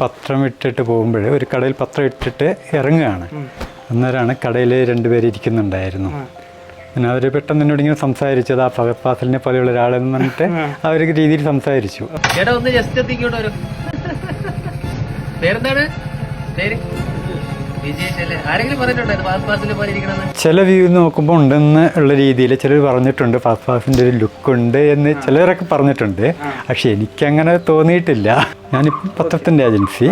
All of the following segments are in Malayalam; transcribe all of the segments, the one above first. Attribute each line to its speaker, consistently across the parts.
Speaker 1: പത്രം ഇട്ടിട്ട് പോകുമ്പോൾ ഒരു കടയിൽ പത്രം ഇട്ടിട്ട് ഇറങ്ങുകയാണ്. അന്നേരമാണ് കടയിൽ രണ്ടുപേര് ഇരിക്കുന്നുണ്ടായിരുന്നു. പിന്നെ അവർ പെട്ടെന്ന് എന്നോട് ഇങ്ങനെ സംസാരിച്ചത് ആ ഫഹദ് ഫാസലിനെ പോലെയുള്ള ഒരാളെന്ന് പറഞ്ഞിട്ട് ആ. ഒരു രീതിയിൽ സംസാരിച്ചു.
Speaker 2: ചേട്ടാ ഒന്ന് ജസ്റ്റ് എത്തിക്കോട്ടോ വരും പേരെന്താണ്? പേര്?
Speaker 1: ചില വ്യൂ നോക്കുമ്പോൾ ഉണ്ടെന്ന് ഉള്ള രീതിയിൽ ചിലർ പറഞ്ഞിട്ടുണ്ട് ഫാസ്റ്റ് ഫാസിന്റെ ഒരു ലുക്ക് ഉണ്ട് എന്ന് ചിലരൊക്കെ പറഞ്ഞിട്ടുണ്ട്. പക്ഷെ എനിക്കങ്ങനെ തോന്നിയിട്ടില്ല. ഞാനിപ്പം പത്രത്തിന്റെ ഏജൻസി.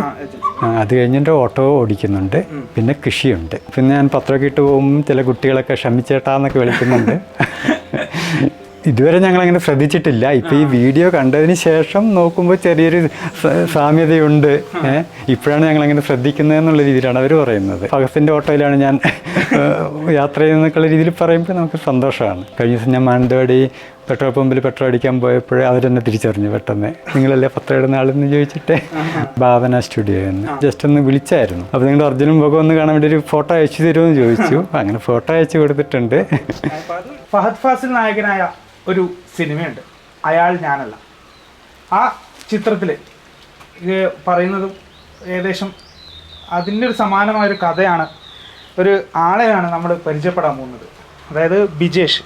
Speaker 1: അത് കഴിഞ്ഞിട്ട് ഓട്ടോ ഓടിക്കുന്നുണ്ട്. പിന്നെ കൃഷിയുണ്ട്. പിന്നെ ഞാൻ പത്രമൊക്കെ ഇട്ട് പോകുമ്പോൾ ചില കുട്ടികളൊക്കെ ക്ഷമിച്ചേട്ടാന്നൊക്കെ വിളിക്കുന്നുണ്ട്. ഇതുവരെ ഞങ്ങൾ അങ്ങനെ ശ്രദ്ധിച്ചിട്ടില്ല. ഇപ്പൊ ഈ വീഡിയോ കണ്ടതിന് ശേഷം നോക്കുമ്പോൾ ചെറിയൊരു സാമ്യതയുണ്ട്. ഏഹ് ഇപ്പോഴാണ് ഞങ്ങൾ അങ്ങനെ ശ്രദ്ധിക്കുന്നത് എന്നുള്ള രീതിയിലാണ് അവർ പറയുന്നത്. ഫഹസിന്റെ ഓട്ടോയിലാണ് ഞാൻ യാത്ര ചെയ്യുന്നൊക്കെയുള്ള രീതിയിൽ പറയുമ്പോൾ നമുക്ക് സന്തോഷമാണ്. കഴിഞ്ഞ ദിവസം ഞാൻ മാനന്തവാടി പെട്രോൾ പമ്പിൽ പെട്രോൾ അടിക്കാൻ പോയപ്പോൾ അവരെന്നെ തിരിച്ചറിഞ്ഞു പെട്ടെന്ന്. നിങ്ങളല്ലേ പത്രം ഇടുന്ന ആളെന്ന് ചോദിച്ചിട്ട്? ഭാവന സ്റ്റുഡിയോ എന്ന്. ജസ്റ്റ് ഒന്ന് വിളിച്ചായിരുന്നു. അപ്പോൾ നിങ്ങളുടെ അർജുനും മുഖം ഒന്ന് കാണാൻ വേണ്ടി ഒരു ഫോട്ടോ അയച്ചു തരുമെന്ന് ചോദിച്ചു. അങ്ങനെ ഫോട്ടോ അയച്ചു കൊടുത്തിട്ടുണ്ട്.
Speaker 3: ഫഹദ് ഫാസിൽ നായകനായ ഒരു സിനിമയുണ്ട്. അയാൾ ഞാനല്ല. ആ ചിത്രത്തിൽ പറയുന്നതും ഏകദേശം അതിന്റെ ഒരു സമാനമായൊരു കഥയാണ് ഒരു ആളെയാണ് നമ്മൾ പരിചയപ്പെടാൻ പോകുന്നത്. അതായത് ബിജേഷ്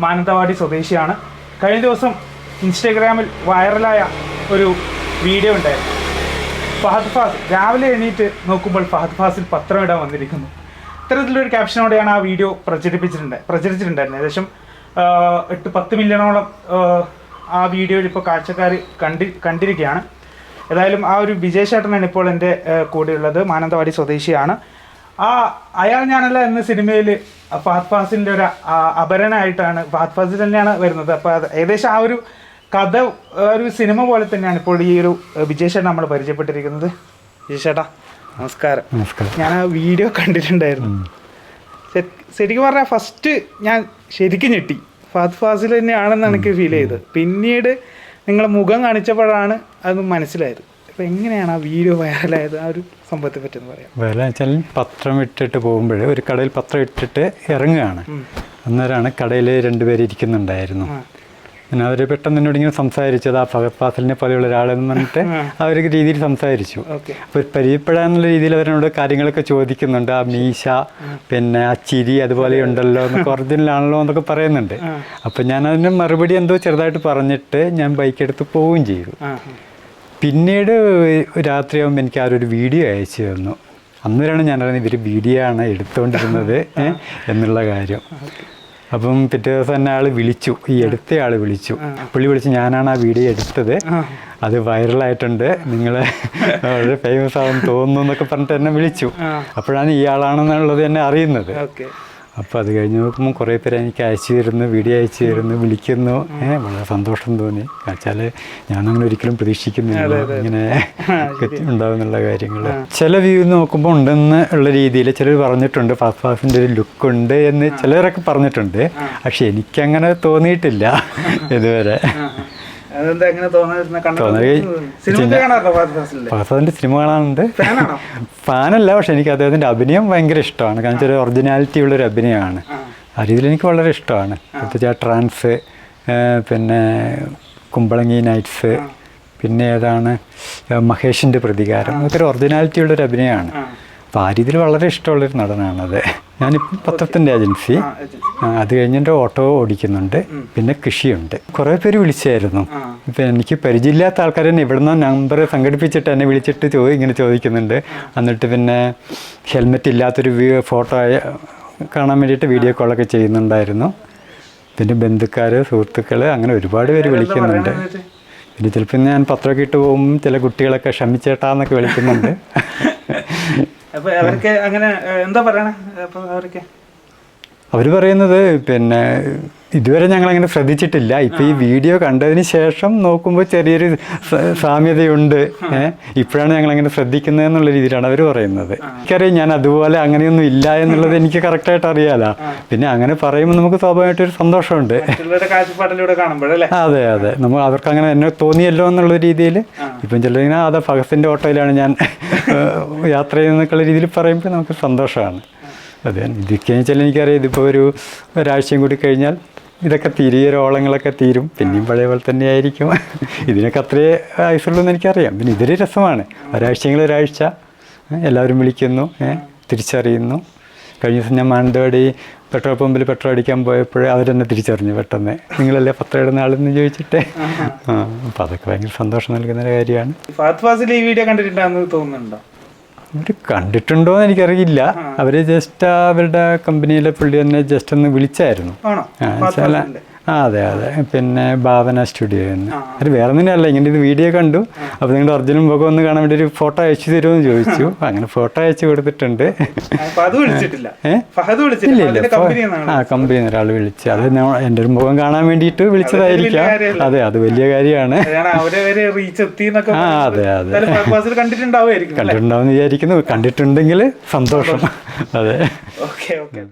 Speaker 3: മാനന്തവാടി സ്വദേശിയാണ്. കഴിഞ്ഞ ദിവസം ഇൻസ്റ്റഗ്രാമിൽ വൈറലായ ഒരു വീഡിയോ ഉണ്ടായിരുന്നു. ഫഹദ് ഫാസ് രാവിലെ എണീറ്റ് നോക്കുമ്പോൾ ഫഹദ് ഫാസിൽ പത്രം ഇടാൻ വന്നിരിക്കുന്നു. ഇത്തരത്തിലൊരു ക്യാപ്ഷനോടെയാണ് ആ വീഡിയോ പ്രചരിപ്പിച്ചിട്ടുണ്ട് പ്രചരിച്ചിട്ടുണ്ടായിരുന്നത്. ഏകദേശം എട്ട് പത്ത് മില്യണോളം ആ, വീഡിയോയിൽ ഇപ്പോൾ കാഴ്ചക്കാർ കണ്ടി കണ്ടിരിക്കുകയാണ്. ഏതായാലും ആ ഒരു വിജയ് ചേട്ടനാണ് ഇപ്പോൾ എന്റെ കൂടെയുള്ളത്. മാനന്തവാടി സ്വദേശിയാണ്. ആ അയാൾ ഞാനല്ല എന്ന സിനിമയിൽ ഫഹദ് ഫാസിന്റെ ഒരു അപരനായിട്ടാണ് ഫഹദ് ഫാസിൽ തന്നെയാണ് വരുന്നത്. അപ്പോൾ അത് ഏകദേശം ആ ഒരു കഥ ഒരു സിനിമ പോലെ തന്നെയാണ് ഇപ്പോൾ ഈ ഒരു വിജയ ചേട്ടൻ നമ്മൾ പരിചയപ്പെട്ടിരിക്കുന്നത്. വിജയ് ചേട്ടാ നമസ്കാരം.
Speaker 1: നമസ്കാരം.
Speaker 3: ഞാൻ ആ വീഡിയോ കണ്ടിട്ടുണ്ടായിരുന്നു. ശരിക്കും പറഞ്ഞാൽ ഫസ്റ്റ് ഞാൻ ശരിക്കും ഞെട്ടി. ഫഹദ് ഫാസിൽ തന്നെയാണെന്ന് എനിക്ക് ഫീൽ ചെയ്തത്. പിന്നീട് നിങ്ങളെ മുഖം കാണിച്ചപ്പോഴാണ് അത് മനസ്സിലായത്. അപ്പം എങ്ങനെയാണ് ആ വീഡിയോ വൈറലായത് ആ ഒരു സംഭവത്തെ പറ്റി എന്ന് പറയാം
Speaker 1: വേറെ വെച്ചാൽ പത്രം ഇട്ടിട്ട് പോകുമ്പോൾ ഒരു കടയിൽ പത്രം ഇട്ടിട്ട് ഇറങ്ങുകയാണ്. അന്നേരമാണ് കടയിൽ രണ്ടുപേര് ഇരിക്കുന്നുണ്ടായിരുന്നു. പിന്നെ അവർ പെട്ടെന്ന് എന്നോട് ഇങ്ങനെ സംസാരിച്ചത് ആ ഫഹദ് ഫാസലിനെ പോലെയുള്ള ഒരാളെന്ന് പറഞ്ഞിട്ട് ആ. ഒരു രീതിയിൽ സംസാരിച്ചു. അപ്പോൾ പരിചയപ്പെടാന്നുള്ള രീതിയിൽ അവരോട് കാര്യങ്ങളൊക്കെ ചോദിക്കുന്നുണ്ട്. ആ മീശ പിന്നെ ആ ചിരി അതുപോലെ ഉണ്ടല്ലോ എന്നൊക്കെ ഒറിജിനൽ ആണല്ലോ എന്നൊക്കെ പറയുന്നുണ്ട്. അപ്പം ഞാൻ അതിന് മറുപടി എന്തോ ചെറുതായിട്ട് പറഞ്ഞിട്ട് ഞാൻ ബൈക്ക് എടുത്ത് പോവുകയും ചെയ്തു. പിന്നീട് രാത്രിയാകുമ്പോൾ എനിക്ക് ആരൊരു വീഡിയോ അയച്ചു തന്നു. അന്നേരമാണ് ഞാൻ അറിയുന്നത് ഇവർ വീഡിയോ ആണ് എടുത്തുകൊണ്ടിരുന്നത് എന്നുള്ള കാര്യം. അപ്പം പിറ്റേ ദിവസം തന്നെ ആൾ വിളിച്ചു. ഈ എടുത്ത ആൾ വിളിച്ചു. പുള്ളി വിളിച്ച് ഞാനാണ് ആ വീഡിയോ എടുത്തത്. അത് വൈറലായിട്ടുണ്ട്. നിങ്ങൾ വളരെ ഫേമസ് ആവും തോന്നുന്നു എന്നൊക്കെ പറഞ്ഞിട്ട് എന്നെ വിളിച്ചു. അപ്പോഴാണ് ഈ ആളാണെന്നുള്ളത് എന്നെ അറിയുന്നത്.
Speaker 3: ഓക്കെ.
Speaker 1: അപ്പോൾ അത് കഴിഞ്ഞ് നോക്കുമ്പോൾ കുറേ പേര് എനിക്ക് അയച്ചു തരുന്നു വീഡിയോ അയച്ചു തരുന്നു വിളിക്കുന്നു. ഏഹ് വളരെ സന്തോഷം തോന്നി. വെച്ചാൽ ഞാനങ്ങനെ ഒരിക്കലും പ്രതീക്ഷിക്കുന്നില്ല. ഇങ്ങനെ ഉണ്ടാവുന്നുള്ള കാര്യങ്ങൾ ചില വ്യൂ നോക്കുമ്പോൾ ഉണ്ടെന്ന് ഉള്ള രീതിയിൽ ചിലർ പറഞ്ഞിട്ടുണ്ട്. ഫാഫാഫിന്റെ ഒരു ലുക്ക് ഉണ്ട് എന്ന് ചിലരൊക്കെ പറഞ്ഞിട്ടുണ്ട്. പക്ഷെ എനിക്കങ്ങനെ തോന്നിയിട്ടില്ല ഇതുവരെ. തോന്നുന്നത്
Speaker 3: സിനിമ കാണാറുണ്ട്
Speaker 1: ഫാനല്ല പക്ഷെ എനിക്ക് അദ്ദേഹത്തിന്റെ അഭിനയം ഭയങ്കര ഇഷ്ടമാണ്. കാരണം വെച്ചാൽ ഒറിജിനാലിറ്റി ഉള്ളൊരു അഭിനയമാണ്. ആ. രീതിയിൽ എനിക്ക് വളരെ ഇഷ്ടമാണ്. പ്രത്യേകിച്ച് ആ ട്രാൻസ് പിന്നെ കുമ്പളങ്ങി നൈറ്റ്സ് പിന്നെ ഏതാണ് മഹേഷിന്റെ മഹേഷിന്റെ പ്രതികാരം അതൊക്കെ ഒരു ഒറിജിനാലിറ്റി ഉള്ളൊരു അഭിനയമാണ്. അപ്പോൾ ആ രീതിയിൽ വളരെ ഇഷ്ടമുള്ളൊരു നടനാണത്. ഞാനിപ്പം പത്രത്തിന്റെ ഏജൻസി. അത് കഴിഞ്ഞിട്ട് ഓട്ടോ ഓടിക്കുന്നുണ്ട്. പിന്നെ കൃഷിയുണ്ട്. കുറേ പേര് വിളിച്ചായിരുന്നു. ഇപ്പം എനിക്ക് പരിചയമില്ലാത്ത ആൾക്കാർ തന്നെ ഇവിടുന്ന് നമ്പർ സംഘടിപ്പിച്ചിട്ട് എന്നെ വിളിച്ചിട്ട് ചോ ഇങ്ങനെ ചോദിക്കുന്നുണ്ട്. എന്നിട്ട് പിന്നെ ഹെൽമെറ്റ് ഇല്ലാത്തൊരു ഫോട്ടോ കാണാൻ വേണ്ടിയിട്ട് വീഡിയോ കോളൊക്കെ ചെയ്യുന്നുണ്ടായിരുന്നു. പിന്നെ ബന്ധുക്കാർ സുഹൃത്തുക്കൾ അങ്ങനെ ഒരുപാട് പേര് വിളിക്കുന്നുണ്ട്. പിന്നെ ചിലപ്പോൾ ഞാൻ പത്രമൊക്കെ ഇട്ട് പോകുമ്പോൾ ചില കുട്ടികളൊക്കെ ക്ഷമിച്ചേട്ടാന്നൊക്കെ വിളിക്കുന്നുണ്ട്.
Speaker 3: അപ്പൊ അവർക്ക് അങ്ങനെ എന്താ പറയണേ? അപ്പോൾ അവർക്ക്?
Speaker 1: അവർ പറയുന്നത് പിന്നെ ഇതുവരെ ഞങ്ങൾ അങ്ങനെ ശ്രദ്ധിച്ചിട്ടില്ല. ഇപ്പൊ ഈ വീഡിയോ കണ്ടതിന് ശേഷം നോക്കുമ്പോൾ ചെറിയൊരു സാമ്യതയുണ്ട്. ഏഹ് ഇപ്പോഴാണ് ഞങ്ങൾ അങ്ങനെ ശ്രദ്ധിക്കുന്നത് എന്നുള്ള രീതിയിലാണ് അവർ പറയുന്നത്. എനിക്കറിയാം ഞാൻ അതുപോലെ അങ്ങനെയൊന്നും ഇല്ല എന്നുള്ളത് എനിക്ക് കറക്റ്റായിട്ട് അറിയാലോ. പിന്നെ അങ്ങനെ പറയുമ്പോൾ നമുക്ക്
Speaker 3: സ്വാഭാവികമായിട്ട് ഒരു സന്തോഷമുണ്ട്
Speaker 1: അതെ അതെ. നമ്മൾ അവർക്ക് അങ്ങനെ എന്നെ തോന്നിയല്ലോ എന്നുള്ള രീതിയിൽ. ഇപ്പം ചിലരിങ്ങനെ അതെ ഭഗത്തിന്റെ ഓട്ടോയിലാണ് ഞാൻ യാത്ര ചെയ്യുന്നൊക്കെയുള്ള രീതിയിൽ പറയുമ്പോൾ നമുക്ക് സന്തോഷമാണ്. അതെ ഇതൊക്കെ വെച്ചാൽ എനിക്കറിയാം ഇതിപ്പോൾ ഒരു ഒരാഴ്ചയും കൂടി കഴിഞ്ഞാൽ ഇതൊക്കെ തിരിയ രോളങ്ങളൊക്കെ തീരും. പിന്നെയും പഴയ പോലെ തന്നെ ആയിരിക്കും ഇതിനൊക്കെ അത്രേ ആയുസുള്ളൂ എന്ന് എനിക്കറിയാം. പിന്നെ ഇതൊരു രസമാണ്. ഒരാഴ്ചയെങ്കിലും ഒരാഴ്ച എല്ലാവരും വിളിക്കുന്നു തിരിച്ചറിയുന്നു. കഴിഞ്ഞ ദിവസം ഞാൻ മാനന്തവാടി പെട്രോൾ പമ്പിൽ പെട്രോൾ അടിക്കാൻ പോയപ്പോഴേ അവരെന്നെ തിരിച്ചറിഞ്ഞു പെട്ടെന്ന്. നിങ്ങളല്ലേ പത്രം ഇടുന്ന ആളെന്ന് ചോദിച്ചിട്ട്. ആ അപ്പോൾ അതൊക്കെ ഭയങ്കര സന്തോഷം നൽകുന്ന ഒരു കാര്യമാണ്.
Speaker 3: ഫാസിൽ ഈ വീഡിയോ കണ്ടിട്ടുണ്ടാകുന്നത് തോന്നുന്നുണ്ടോ?
Speaker 1: അവർ കണ്ടിട്ടുണ്ടോ എന്ന് എനിക്കറിയില്ല. അവർ ജസ്റ്റ് അവരുടെ കമ്പനിയിലെ പുള്ളി തന്നെ ജസ്റ്റ് ഒന്ന് വിളിച്ചായിരുന്നു. അതെ അതെ. പിന്നെ ഭാവന സ്റ്റുഡിയോ എന്ന്. അത് വേറെ ഒന്നിനല്ല ഇങ്ങനെ ഇത് വീഡിയോ കണ്ടു. അപ്പോൾ നിങ്ങളുടെ ഒറിജിനൽ മുഖം ഒന്ന് കാണാൻ വേണ്ടി ഒരു ഫോട്ടോ അയച്ചു തരുമെന്ന് ചോദിച്ചു. അങ്ങനെ ഫോട്ടോ അയച്ചു കൊടുത്തിട്ടുണ്ട്.
Speaker 3: ആ,
Speaker 1: ഇല്ല ഇല്ല.
Speaker 3: കമ്പനി
Speaker 1: ആ കമ്പനിയിൽ നിന്ന് ഒരാൾ വിളിച്ചു. അത് എന്റെ എന്റെ ഒരു മുഖം കാണാൻ വേണ്ടിയിട്ട് വിളിച്ചതായിരിക്കാം. അതെ അത് വലിയ കാര്യമാണ്. ആ, അതെ, അതെ. കണ്ടിട്ടുണ്ടാവും വിചാരിക്കുന്നു. കണ്ടിട്ടുണ്ടെങ്കിൽ സന്തോഷം. അതെ.
Speaker 3: Okay okay.